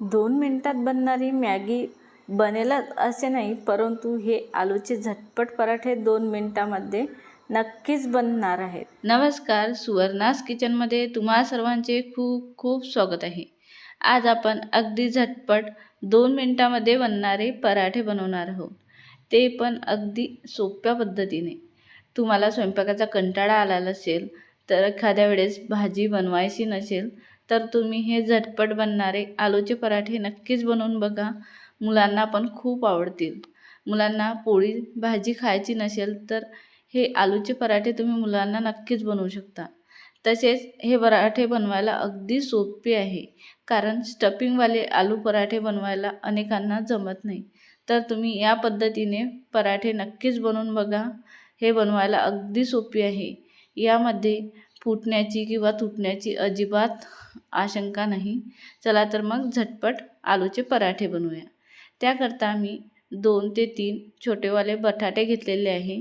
दोन मिनिटात बनणारी मॅगी बनेलच असे नाही परंतु हे आलूचे झटपट पराठे दोन मिनटामध्ये नक्कीच बनणार आहेत. नमस्कार सुवर्णास किचनमध्ये तुम्हा सर्वांचे खूप खूप स्वागत आहे. आज आपण अगदी झटपट दोन मिनटामध्ये बनणारे पराठे बनवणार आहोत. ते पण अगदी सोप्या पद्धतीने. तुम्हाला स्वयंपाकाचा कंटाळा आला नसेल तर एखाद्या वेळेस भाजी बनवायची नसेल तर तुम्ही हे झटपट बनणारे आलूचे पराठे नक्कीच बनवून बघा. मुलांना पण खूप आवडतील. मुलांना पोळी भाजी खायची नसेल तर हे आलूचे पराठे तुम्ही मुलांना नक्कीच बनवू शकता. तसेच हे पराठे बनवायला अगदी सोपे आहे. कारण स्टफिंगवाले आलू पराठे बनवायला अनेकांना जमत नाही. तर तुम्ही या पद्धतीने पराठे नक्कीच बनवून बघा. हे बनवायला अगदी सोपी आहे. यामध्ये फुटण्याची किंवा तुटण्याची अजिबात आशंका नाही. चला तर मग झटपट आलूचे पराठे बनवूया. त्याकरता मी दोन ते तीन छोटेवाले बटाटे घेतलेले आहे.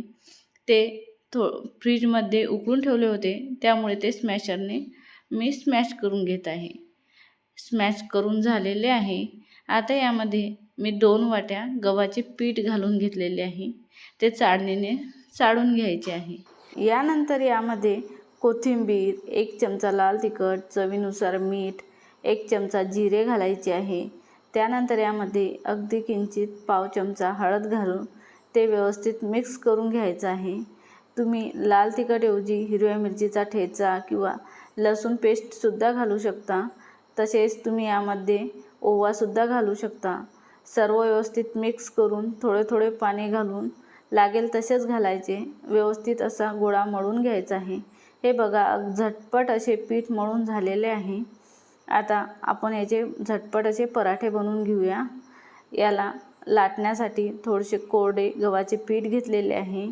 ते थो फ्रीजमध्ये उकळून ठेवले होते. त्यामुळे ते स्मॅशरने मी स्मॅश करून घेत आहे. स्मॅश करून झालेले आहे. आता यामध्ये मी दोन वाट्या गव्हाचे पीठ घालून घेतलेले आहे. ते चाळणीने चाळून घ्यायचे आहे. यानंतर यामध्ये कोथिंबीर एक चमचा लाल तिखट चवीनुसार मीठ एक चमचा जिरे घालायचे आहे. त्यानंतर यामध्ये अगदी किंचित पाव चमचा हळद घालून ते व्यवस्थित मिक्स करून घ्यायचं आहे. तुम्ही लाल तिखटऐवजी हिरव्या मिरचीचा ठेचा किंवा लसूण पेस्टसुद्धा घालू शकता. तसेच तुम्ही यामध्ये ओवासुद्धा घालू शकता. सर्व व्यवस्थित मिक्स करून थोडे थोडे पाणी घालून लागेल तसेच घालायचे. व्यवस्थित असा गोळा मळून घ्यायचा आहे. हे बघा झटपट असे पीठ मळून झालेले आहे. आता आपण याचे झटपट असे पराठे बनवून घेऊया. याला लाटण्यासाठी थोडेसे कोरडे गव्हाचे पीठ घेतलेले आहे.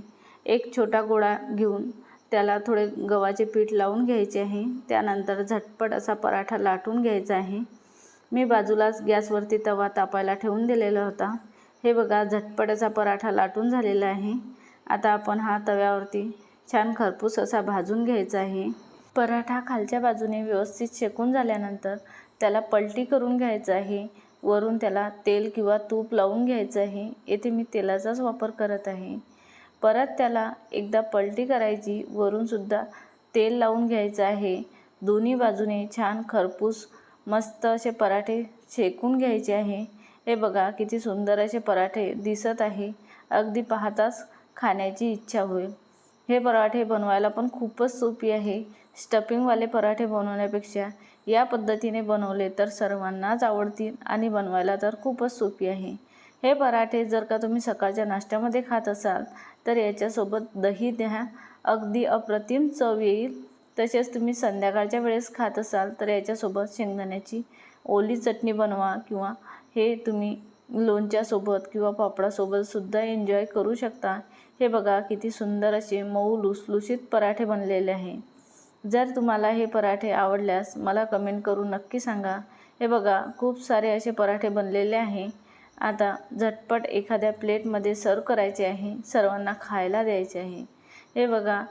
एक छोटा गोळा घेऊन त्याला थोडे गव्हाचे पीठ लावून घ्यायचे आहे. त्यानंतर झटपट असा पराठा लाटून घ्यायचा आहे. मी बाजूलाच गॅसवरती तवा तापायला ठेवून दिलेला होता. हे बघा झटपट असा पराठा लाटून झालेला आहे. आता आपण हा तव्यावरती छान खरपूस असा भाजून घ्यायचा आहे. पराठा खालच्या बाजूने व्यवस्थित शेकून झाल्यानंतर त्याला पलटी करून घ्यायचं आहे. वरून त्याला तेल किंवा तूप लावून घ्यायचं आहे. येथे मी तेलाचाच वापर करत आहे. परत त्याला एकदा पलटी करायची. वरूनसुद्धा तेल लावून घ्यायचं आहे. दोन्ही बाजूने छान खरपूस मस्त असे पराठे शेकून घ्यायचे आहे. हे बघा किती सुंदर असे पराठे दिसत आहे. अगदी पाहताच खाण्याची इच्छा होईल. हे पराठे बनवायला पण खूपच सोपी आहे. स्टफिंगवाले पराठे बनवण्यापेक्षा या पद्धतीने बनवले तर सर्वांनाच आवडतील आणि बनवायला तर खूपच सोपी आहे. हे पराठे जर का तुम्ही सकाळच्या नाश्त्यामध्ये खात असाल तर याच्यासोबत दही द्या. अगदी अप्रतिम चव येईल. तसेच तुम्ही संध्याकाळच्या वेळेस खात असाल तर याच्यासोबत शेंगदाण्याची ओली चटणी बनवा किंवा हे तुम्ही लोणच्यासोबत किंवा पापडासोबतसुद्धा एन्जॉय करू शकता. हे बघा किती सुंदर असे मऊ लुसलुशीत पराठे बनलेले आहे. जर तुम्हाला हे पराठे आवडल्यास मला कमेंट करून नक्की सांगा. हे बघा खूप सारे असे पराठे बनलेले आहे. आता झटपट एखाद्या प्लेटमध्ये सर्व करायचे आहे सर्वांना खायला द्यायचे आहे. हे बघा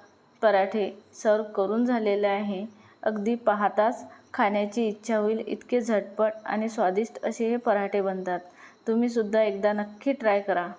पराठे सर्व करून झालेले आहे. अगदी पाहताच खाण्याची इच्छा होईल इतके झटपट आणि स्वादिष्ट असे हे पराठे बनतात. तुम्हीसुद्धा एकदा नक्की ट्राय करा.